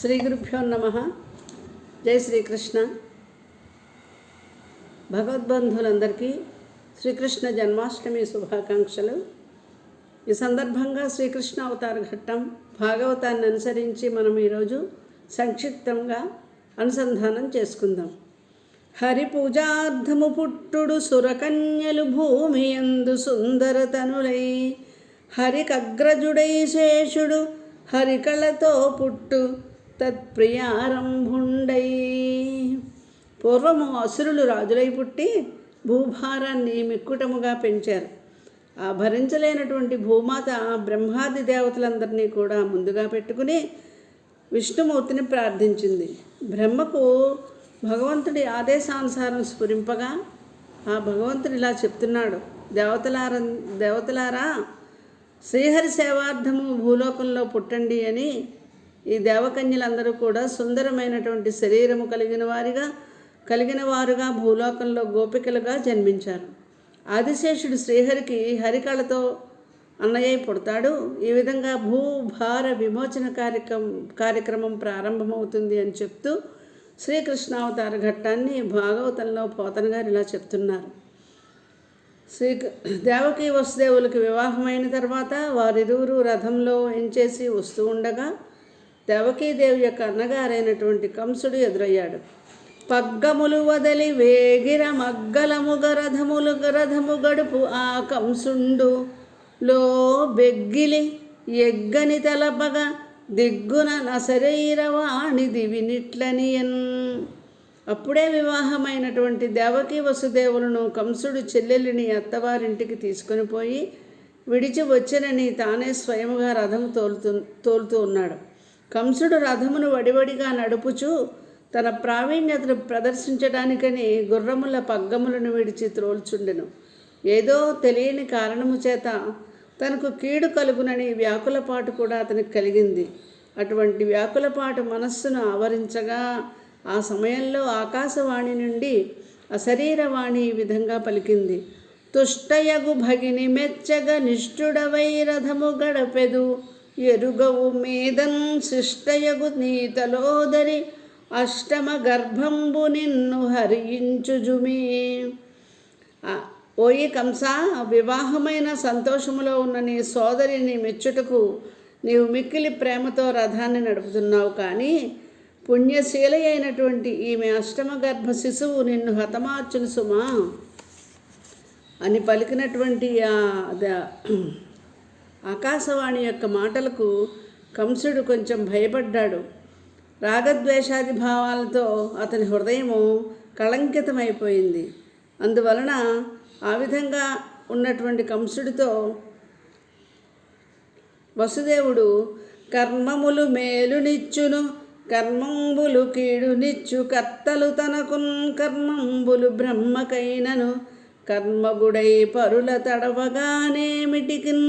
శ్రీ గురుభ్యో నమ. జై శ్రీకృష్ణ. భగవద్బంధువులందరికీ శ్రీకృష్ణ జన్మాష్టమి శుభాకాంక్షలు. ఈ సందర్భంగా శ్రీకృష్ణ అవతార ఘట్టం భాగవతాన్ని అనుసరించి మనం ఈరోజు సంక్షిప్తంగా అనుసంధానం చేసుకుందాం. హరి పూజార్థము పుట్టుడు సురకన్యలు భూమి ఎందు సుందరతనులై హరికగ్రజుడై శేషుడు హరికళతో పుట్టు. తత్ప్రియారంభుండై. పూర్వము అసురులు రాజులై పుట్టి భూభారాన్ని మిక్కుటముగా పెంచారు. ఆ భరించలేనటువంటి భూమాత బ్రహ్మాది దేవతలందరినీ కూడా ముందుగా పెట్టుకుని విష్ణుమూర్తిని ప్రార్థించింది. బ్రహ్మకు భగవంతుడి ఆదేశానుసారం స్ఫురింపగా ఆ భగవంతుడు ఇలా చెప్తున్నాడు. దేవతలార దేవతలారా శ్రీహరి సేవార్థము భూలోకంలో పుట్టండి అని ఈ దేవకన్యలందరూ కూడా సుందరమైనటువంటి శరీరము కలిగిన వారిగా కలిగిన వారుగా భూలోకంలో గోపికలుగా జన్మించారు. ఆదిశేషుడు శ్రీహరికి హరికళతో అన్నయ్య పుడతాడు. ఈ విధంగా భూభార విమోచన కార్యక్రమం కార్యక్రమం ప్రారంభమవుతుంది అని చెప్తూ శ్రీకృష్ణావతార ఘట్టాన్ని భాగవతంలో పోతన గారు ఇలా చెప్తున్నారు. శ్రీ దేవకి వసుదేవులకి వివాహమైన తర్వాత వారిరువురు రథంలో ఎంచేసి వస్తూ ఉండగా దేవకీదేవి యొక్క అన్నగారైనటువంటి కంసుడు ఎదురయ్యాడు. పగ్గములు వదలి వేగిర మగ్గలముగ రథములు రథము గడుపు ఆ కంసుండు. లో బెగ్గిలి ఎగ్గని తలపగా దిగ్గున నసరైరవాణి దివినిట్లనియన్ అప్పుడే వివాహమైనటువంటి దేవకి వసుదేవులను కంసుడు చెల్లెలిని అత్తవారింటికి తీసుకుని పోయి విడిచి వచ్చినని తానే స్వయముగా రథము తోలుతూ తోలుతూ ఉన్నాడు. కంసుడు రథమును వడివడిగా నడుపుచూ తన ప్రావీణ్యతను ప్రదర్శించడానికని గుర్రముల పగ్గములను విడిచి త్రోల్చుండెను. ఏదో తెలియని కారణము చేత తనకు కీడు కలుగునని వ్యాకులపాటు కూడా అతనికి కలిగింది. అటువంటి వ్యాకులపాటు మనస్సును ఆవరించగా ఆ సమయంలో ఆకాశవాణి నుండి అశరీరవాణి ఈ విధంగా పలికింది. తుష్టయగు భగిని మెచ్చగ నిష్ఠుడవై రథము గడపెదు. ఎరుగవు మీదన్ శిష్టయగు నీతలోదరి అష్టమ గర్భంబు నిన్ను హరించుజుమి. ఓయి కంస వివాహమైన సంతోషములో ఉన్న నీ సోదరిని మెచ్చుటకు నీవు మిక్కిలి ప్రేమతో రథాన్ని నడుపుతున్నావు కానీ పుణ్యశీల అయినటువంటి ఈమె అష్టమ గర్భ శిశువు నిన్ను హతమార్చును సుమా. అని పలికినటువంటి ఆ ఆకాశవాణి యొక్క మాటలకు కంసుడు కొంచెం భయపడ్డాడు. రాగద్వేషాది భావాలతో అతని హృదయము కళంకితమైపోయింది. అందువలన ఆ విధంగా ఉన్నటువంటి కంసుడితో వసుదేవుడు కర్మములు మేలునిచ్చును కర్మంబులు కీడునిచ్చు కర్తలు తనకున్ కర్మంబులు బ్రహ్మకైనను కర్మగుడై పరుల తడవగానేమిటికిన్?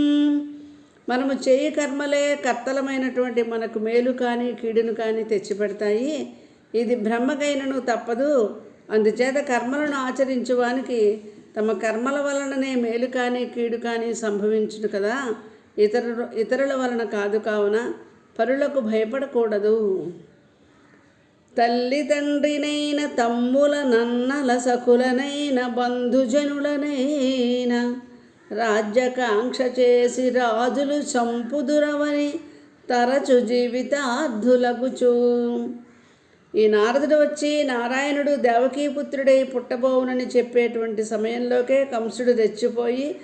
మనము చేయి కర్మలే కర్తలమైనటువంటి మనకు మేలు కానీ కీడును కానీ తెచ్చిపెడతాయి. ఇది బ్రహ్మకైనను తప్పదు. అందుచేత కర్మలను ఆచరించువానికి తమ కర్మల వలననే మేలు కానీ కీడు కానీ సంభవించును కదా. ఇతరు ఇతరుల వలన కాదు కావున పరులకు భయపడకూడదు. తల్లిదండ్రినైన తమ్ముల నన్నల సకులనైన బంధుజనులనైనా రాజ్యకాంక్ష చేసి రాజులు చంపుదురవని తరచు జీవితార్థులగుచు. ఈ నారదుడు వచ్చి నారాయణుడు దేవకీపుత్రుడై పుట్టబోవునని చెప్పేటువంటి సమయంలోకే కంసుడు రెచ్చిపోయి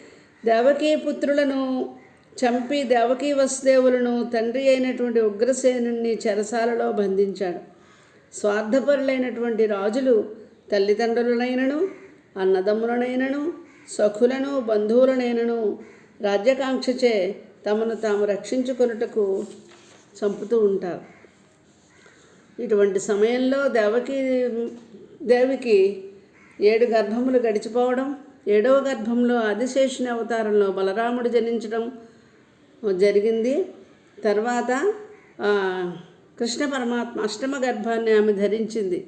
దేవకీపుత్రులను చంపి దేవకీ వసుదేవులను తండ్రి అయినటువంటి ఉగ్రసేనుని చెరసాలలో బంధించాడు. స్వార్థపరులైనటువంటి రాజులు తల్లిదండ్రులనైనను అన్నదమ్ములనైనను సఖులను బంధువులనైనను రాజ్యకాంక్షచే తమను తాము రక్షించుకొనుటకు చంపుతూ ఉంటారు. ఇటువంటి సమయంలో దేవకి దేవికి ఏడు గర్భములు గడిచిపోవడం ఏడవ గర్భంలో ఆదిశేషుని అవతారంలో బలరాముడు జనించడం జరిగింది. తర్వాత కృష్ణ పరమాత్మ అష్టమ గర్భాన్ని ఆమె ధరించింది.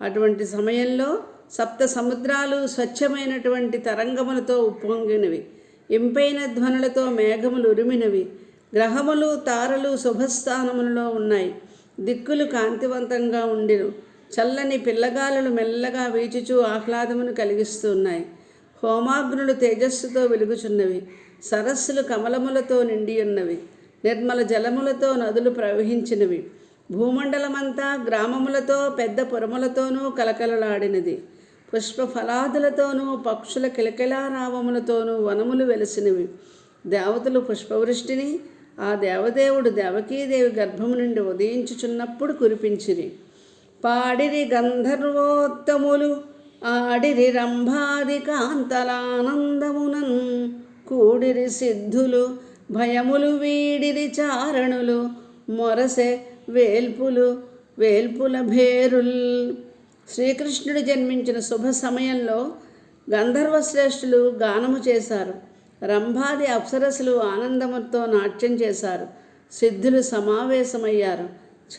అటువంటి సమయంలో సప్త సముద్రాలు స్వచ్ఛమైనటువంటి తరంగములతో ఉప్పొంగినవి. ఇంపైన ధ్వనులతో మేఘములు ఉరిమినవి. గ్రహములు తారలు శుభస్థానములలో ఉన్నాయి. దిక్కులు కాంతివంతంగా ఉండిను చల్లని పిల్లగాలులు మెల్లగా వీచుచూ ఆహ్లాదమును కలిగిస్తున్నాయి. హోమాగ్నులు తేజస్సుతో వెలుగుచున్నవి. సరస్సులు కమలములతో నిండి ఉన్నవి నిర్మల జలములతో నదులు ప్రవహించినవి. భూమండలమంతా గ్రామములతో పెద్ద పురములతోనూ కలకలలాడినది. పుష్ప ఫలాదులతోనూ పక్షుల కిలకిలారావములతోనూ వనములు వెలిసినవి. దేవతలు పుష్పవృష్టిని ఆ దేవదేవుడు దేవకీదేవి గర్భము నుండి ఉదయించుచున్నప్పుడు కురిపించిరి. పాడిరి గంధర్వోత్తములు ఆడిరి రంభాది కాంతలానందమునన్ కూడిరి సిద్ధులు భయములు వీడిరి చారణులు మొరసె వేల్పులు వేల్పుల భేరుల్ శ్రీకృష్ణుడు జన్మించిన శుభ సమయంలో గంధర్వ శ్రేష్ఠులు గానము చేశారు. రంభాది అప్సరసులు ఆనందముతో నాట్యం చేశారు. సిద్ధులు సమావేశమయ్యారు.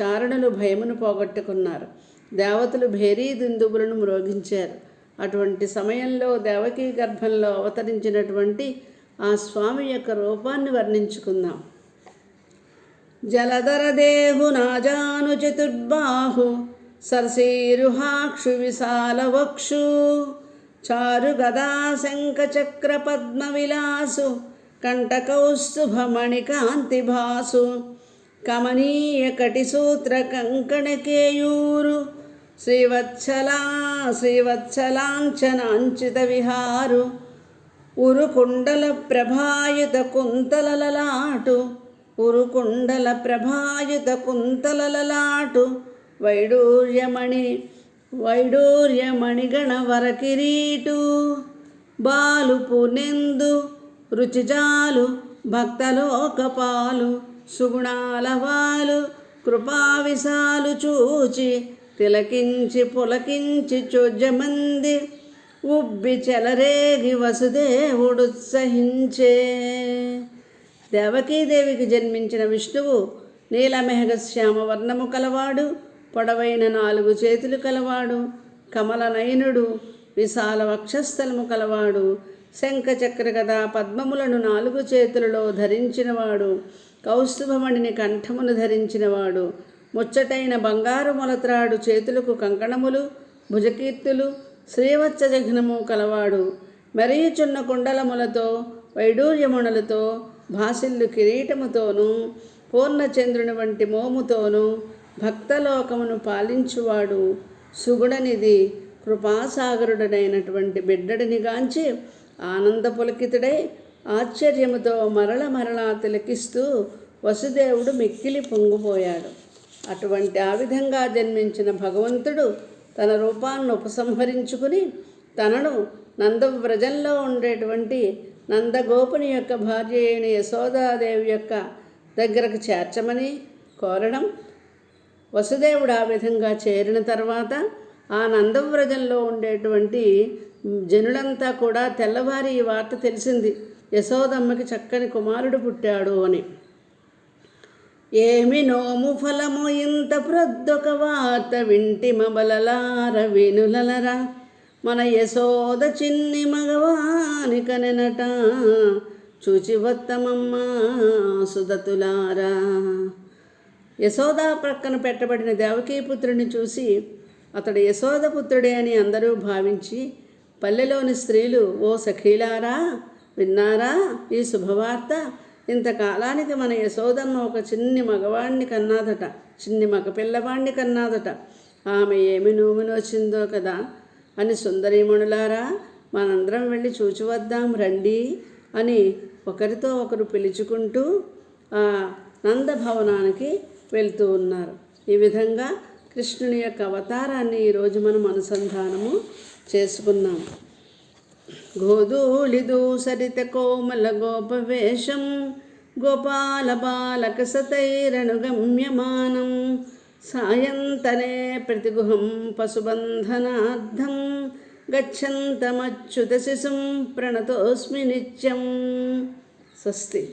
చారణులు భయమును పోగొట్టుకున్నారు. దేవతలు భేరీ దుందుబులను మ్రోగించారు. అటువంటి సమయంలో దేవకీ గర్భంలో అవతరించినటువంటి ఆ స్వామి యొక్క రూపాన్ని వర్ణించుకుందాం. జలధర దేహు నాజాను చతుర్బాహు సరసీరుహాక్షు విశాల వక్షు చారు గదా శంఖ చక్ర పద్మ విలాసు కంటకౌస్తుభమణి కాంతి కమనీయ కటిసూత్ర కంకణకేయూరు శ్రీవత్సలా శ్రీవత్సలాంఛనాంచిత విహారు ఉరుకుండల ప్రభాయుత కుంతలలలాటు ఉరుకుండల ప్రభాయుత కుంతలలలాటు వైడూర్యమణి వైడూర్యమణిగణ వరకిరీటు బాలు పునెందు రుచిజాలు భక్తలోకపాలు సుగుణాల వాలు కృపావిశాలు చూచి తిలకించి పులకించి చోజ్యమంది ఉబ్బి చెలరేగి వసుదేవుడుత్సహించే. దేవకీదేవికి జన్మించిన విష్ణువు నీలమెహగశ్యామ వర్ణము కలవాడు. పొడవైన నాలుగు చేతులు కలవాడు కమలనయనుడు విశాల వక్షస్థలము కలవాడు శంఖచక్ర గద పద్మములను నాలుగు చేతులలో ధరించినవాడు కౌస్తుభమణిని కంఠమును ధరించినవాడు ముచ్చటైన బంగారు మొలత్రాడు చేతులకు కంకణములు భుజకీర్తులు శ్రీవత్స జఘ్నము కలవాడు. మెరయుచున్న కుండలములతో వైడూర్యముణులతో భాసిల్లు కిరీటముతోనూ పూర్ణచంద్రుని వంటి మోముతోనూ భక్తలోకమును పాలించువాడు సుగుణనిధి కృపాసాగరుడనైనటువంటి బిడ్డడిని గాంచి ఆనందపులకితుడై ఆశ్చర్యముతో మరల మరలా తిలకిస్తూ వసుదేవుడు మిక్కిలి పొంగిపోయాడు. అటువంటి ఆ విధంగా జన్మించిన భగవంతుడు తన రూపాన్ని ఉపసంహరించుకుని తనను నందవ్రజంలో ఉండేటువంటి నందగోపుని యొక్క భార్య అయిన యశోదాదేవి యొక్క దగ్గరకు చేర్చమని కోరడం వసుదేవుడు ఆ విధంగా చేరిన తర్వాత ఆ నందవ్రజంలో ఉండేటువంటి జనులంతా కూడా తెల్లవారి ఈ వార్త తెలిసింది. యశోదమ్మకి చక్కని కుమారుడు పుట్టాడు అని. ఏమి నోము ఫలము ఇంత ప్రొద్దొక వార్త వింటి మబలలార వినులలరా మన యశోద చిన్ని మగవాని కనెనట చూచి వత్తమమ్మ సుదతులారా యశోదా ప్రక్కన పెట్టబడిన దేవకీపుత్రుని చూసి అతడు యశోదపుత్రుడే అని అందరూ భావించి పల్లెలోని స్త్రీలు ఓ సఖీలారా విన్నారా ఈ శుభవార్త? ఇంతకాలానికి మన యశోదమ్మ ఒక చిన్ని మగవాణ్ణి కన్నాదట చిన్ని మగ పిల్లవాణ్ణి కన్నాదట. ఆమె ఏమి నూమినొచ్చిందో కదా? అని సుందరీమణులారా మనందరం వెళ్ళి చూచి వద్దాం రండి అని ఒకరితో ఒకరు పిలుచుకుంటూ ఆ నందభవనానికి వెళ్తూ ఉన్నారు. ఈ విధంగా కృష్ణుని యొక్క అవతారాన్ని ఈరోజు మనం అనుసంధానము చేసుకున్నాం. గోధూళి దూసరిత కోమల గోపవేషం గోపాల బాలక సతైరనుగమ్యమానం సాయంతనే ప్రతిగుహం పశుబంధనార్థం గచ్చంతమచ్యుత శిశుం ప్రణతోస్మి నిత్యం స్వస్తి.